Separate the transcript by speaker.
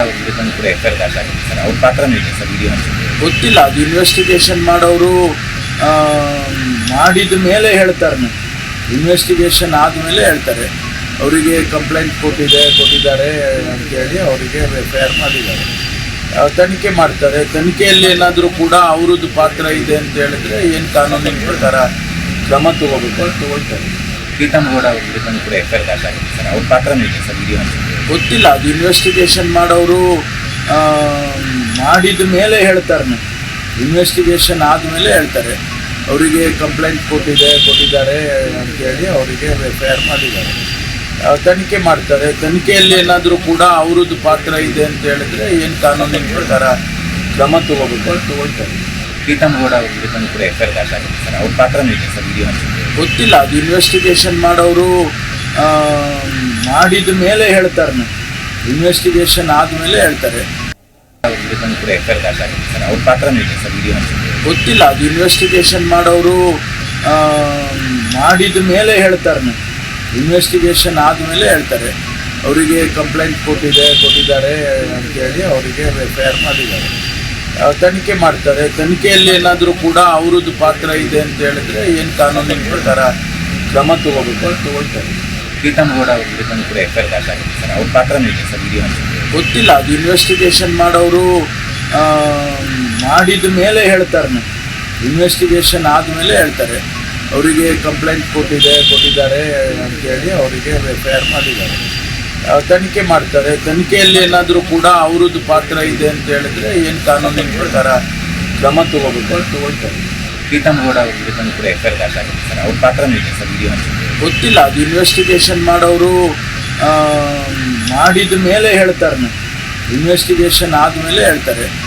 Speaker 1: ಕೂಡ ಸರ್ ಪಾತ್ರನೂ
Speaker 2: ಗೊತ್ತಿಲ್ಲ, ಅದು ಇನ್ವೆಸ್ಟಿಗೇಷನ್ ಮಾಡೋರು ಮಾಡಿದ ಮೇಲೆ ಹೇಳ್ತಾರೆ ಇನ್ವೆಸ್ಟಿಗೇಷನ್ ಆದಮೇಲೆ ಹೇಳ್ತಾರೆ. ಅವರಿಗೆ ಕಂಪ್ಲೇಂಟ್ ಕೊಟ್ಟಿದೆ, ಕೊಟ್ಟಿದ್ದಾರೆ ಅಂತೇಳಿ ಅವರಿಗೆ ಎಫ್ ಮಾಡಿದ್ದಾರೆ. ತನಿಖೆ ಮಾಡ್ತಾರೆ. ತನಿಖೆಯಲ್ಲಿ ಏನಾದರೂ ಕೂಡ ಅವರದ್ದು ಪಾತ್ರ ಇದೆ ಅಂತ ಹೇಳಿದ್ರೆ ಏನು ಕಾನೂನಿನ ಪ್ರಕಾರ ಕ್ರಮ ತಗೋಬೇಕು ಅಂತ ತಗೊಳ್ತಾರೆ
Speaker 1: ಪ್ರೀತಮ್ ಗೌಡ ಕೂಡ ಎಫ್ ಐ ಆರ್ ದಾಖಲಾಗಿದೆ ಸರ್. ಅವ್ರ ಪಾತ್ರನೇ ಇದೆ ಸರ್? ವಿಡಿಯೋ
Speaker 2: ಗೊತ್ತಿಲ್ಲ ಅದು ಇನ್ವೆಸ್ಟಿಗೇಷನ್ ಮಾಡೋರು ಮಾಡಿದ ಮೇಲೆ ಹೇಳ್ತಾರೆ ಇನ್ವೆಸ್ಟಿಗೇಷನ್ ಆದಮೇಲೆ ಹೇಳ್ತಾರೆ. ಅವರಿಗೆ ಕಂಪ್ಲೇಂಟ್ ಕೊಟ್ಟಿದೆ ಕೊಟ್ಟಿದ್ದಾರೆ ಅಂತೇಳಿ ಅವರಿಗೆ ಎಫ್ ಐ ಆರ್ ಮಾಡಿದ್ದಾರೆ ತನಿಖೆ ಮಾಡ್ತಾರೆ. ತನಿಖೆಯಲ್ಲಿ ಏನಾದರೂ ಕೂಡ ಅವ್ರದ್ದು ಪಾತ್ರ ಇದೆ ಅಂತ ಹೇಳಿದ್ರೆ ಏನು ಕಾನೂನಿನ ಪ್ರಕಾರ ಕ್ರಮ ತಗೋಬೇಕು ಅಂತ ತಗೊಳ್ತಾರೆ
Speaker 1: ಪ್ರೀತಮ್ ಗೌಡ ಅವ್ರ ವಿರುದ್ಧ ಕೂಡ ಎಫ್ ಐ ಆರ್ ದಾಖಲಾಗಿದೆ ಸರ್. ಅವ್ರ ಪಾತ್ರನೂ ಇದೆ ಸರ್? ವಿಡಿಯೋ
Speaker 2: ಗೊತ್ತಿಲ್ಲ ಅದು ಇನ್ವೆಸ್ಟಿಗೇಷನ್ ಮಾಡೋರು ಮಾಡಿದ ಮೇಲೆ ಹೇಳ್ತಾರೆ ನಾನು ಇನ್ವೆಸ್ಟಿಗೇಷನ್ ಆದ್ಮೇಲೆ ಹೇಳ್ತಾರೆ.
Speaker 1: ಅವ್ರ
Speaker 2: ಗೊತ್ತಿಲ್ಲ, ಅದು ಇನ್ವೆಸ್ಟಿಗೇಷನ್ ಮಾಡೋರು ಮಾಡಿದ ಮೇಲೆ ಹೇಳ್ತಾರೆ ನಾನು ಇನ್ವೆಸ್ಟಿಗೇಷನ್ ಆದ್ಮೇಲೆ ಹೇಳ್ತಾರೆ. ಅವರಿಗೆ ಕಂಪ್ಲೇಂಟ್ ಕೊಟ್ಟಿದೆ, ಕೊಟ್ಟಿದ್ದಾರೆ ಅಂತೇಳಿ ಅವರಿಗೆ ಎಫ್ ಐ ಆರ್ ಮಾಡಿದ್ದಾರೆ ತನಿಖೆ ಮಾಡ್ತಾರೆ. ತನಿಖೆಯಲ್ಲಿ ಏನಾದರೂ ಕೂಡ ಅವ್ರದ್ದು ಪಾತ್ರ ಇದೆ ಅಂತ ಹೇಳಿದ್ರೆ ಏನು ಕಾನೂನಿನ ಪ್ರಕಾರ ಕ್ರಮ ತಗೋಬೇಕು ಅಂತ ತಗೊಳ್ತಾರೆ
Speaker 1: ಪ್ರೀತಮ್ ಗೌಡ ಅವ್ರ ವಿರುದ್ಧ ಕೂಡ ಎಫ್ ಐ ಆರ್ ಸರ್ ಅವ್ರ ಪಾತ್ರನೂ ಇದೆ ಸರ್ ವಿಡಿಯೋ
Speaker 2: ಗೊತ್ತಿಲ್ಲ ಅದು ಇನ್ವೆಸ್ಟಿಗೇಷನ್ ಮಾಡೋರು ಮಾಡಿದ ಮೇಲೆ ಹೇಳ್ತಾರೆ ಇನ್ವೆಸ್ಟಿಗೇಷನ್ ಆದಮೇಲೆ ಹೇಳ್ತಾರೆ. ಅವರಿಗೆ ಕಂಪ್ಲೇಂಟ್ ಕೊಟ್ಟಿದೆ ಕೊಟ್ಟಿದ್ದಾರೆ ಅಂತೇಳಿ ಅವರಿಗೆ ಎಫ್ ಐ ಆರ್ ಮಾಡಿದ್ದಾರೆ ತನಿಖೆ ಮಾಡ್ತಾರೆ. ತನಿಖೆಯಲ್ಲಿ ಏನಾದರೂ ಕೂಡ ಅವ್ರದ್ದು ಪಾತ್ರ ಇದೆ ಅಂತ ಹೇಳಿದ್ರೆ ಏನು ಕಾನೂನಿನ ಪ್ರಕಾರ ಕ್ರಮ ತಗೋಬೇಕು ಅಂತ ತಗೊಳ್ತಾರೆ
Speaker 1: ಪ್ರೀತಮ್ ಗೌಡ ಅವ್ರ ವಿರುದ್ಧ ಕೂಡ ಎಫ್ ಐ ಆರ್ ಆಗಿದೆ ಸರ್ ಅವ್ರ ಪಾತ್ರನೂ ಇದೆ ಸರ್ ವಿಡಿಯೋ
Speaker 2: ಗೊತ್ತಿಲ್ಲ ಅದು ಇನ್ವೆಸ್ಟಿಗೇಷನ್ ಮಾಡೋರು ಮಾಡಿದ ಮೇಲೆ ಹೇಳ್ತಾರೆ. ಇನ್ವೆಸ್ಟಿಗೇಷನ್ ಆದಮೇಲೆ ಹೇಳ್ತಾರೆ.